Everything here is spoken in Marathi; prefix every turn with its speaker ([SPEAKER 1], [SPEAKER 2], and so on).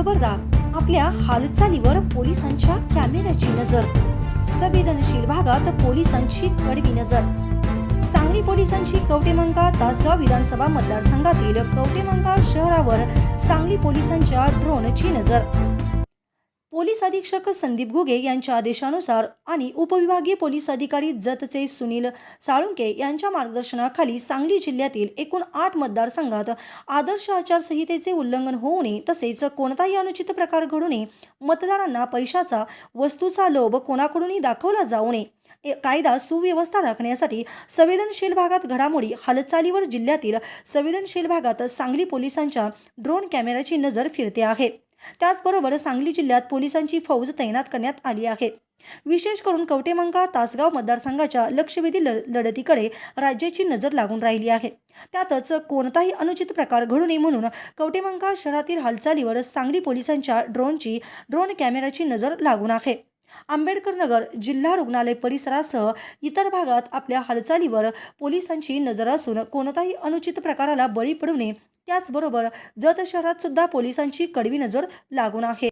[SPEAKER 1] खबरदार. आपल्या हालचालीवर पोलिसांच्या कॅमेऱ्याची नजर. संवेदनशील भागात पोलिसांची कडवी नजर. सांगली पोलिसांची कवटेमंका तासगाव विधानसभा मतदारसंघातील कवटेमंका शहरावर सांगली पोलिसांच्या ड्रोनची नजर. पोलीस अधीक्षक संदीप घुगे यांच्या आदेशानुसार आणि उपविभागीय पोलीस अधिकारी जतचे सुनील साळुंके यांच्या मार्गदर्शनाखाली सांगली जिल्ह्यातील एकूण आठ मतदारसंघात आदर्श आचारसंहितेचे उल्लंघन होऊ नये तसेच कोणताही अनुचित प्रकार घडू नये मतदारांना पैशाचा वस्तूचा लोभ कोणाकडूनही दाखवला जाऊ नये ए- कायदा सुव्यवस्था राखण्यासाठी संवेदनशील भागात घडामोडी हालचालीवर जिल्ह्यातील संवेदनशील भागात सांगली पोलिसांच्या ड्रोन कॅमेऱ्याची नजर फिरते आहे. त्याचबरोबर सांगली जिल्ह्यात पोलिसांची फौज तैनात करण्यात आली आहे. विशेष करून कवटेमंका तासगाव मतदारसंघाच्या लक्षवेधी ल लढतीकडे राज्याची नजर लागून राहिली आहे. त्यातच कोणताही अनुचित प्रकार घडू नये म्हणून कवटेमंका शहरातील हालचालीवर सांगली पोलिसांच्या ड्रोनची ड्रोन कॅमेऱ्याची नजर लागून आहे. आंबेडकर नगर जिल्हा रुग्णालय परिसरासह इतर भागात आपल्या हालचालीवर पोलिसांची नजर असून कोणताही अनुचित प्रकाराला बळी पडू नये त्याचबरोबर जत शहरात सुद्धा पोलिसांची कडवी नजर लागून आहे.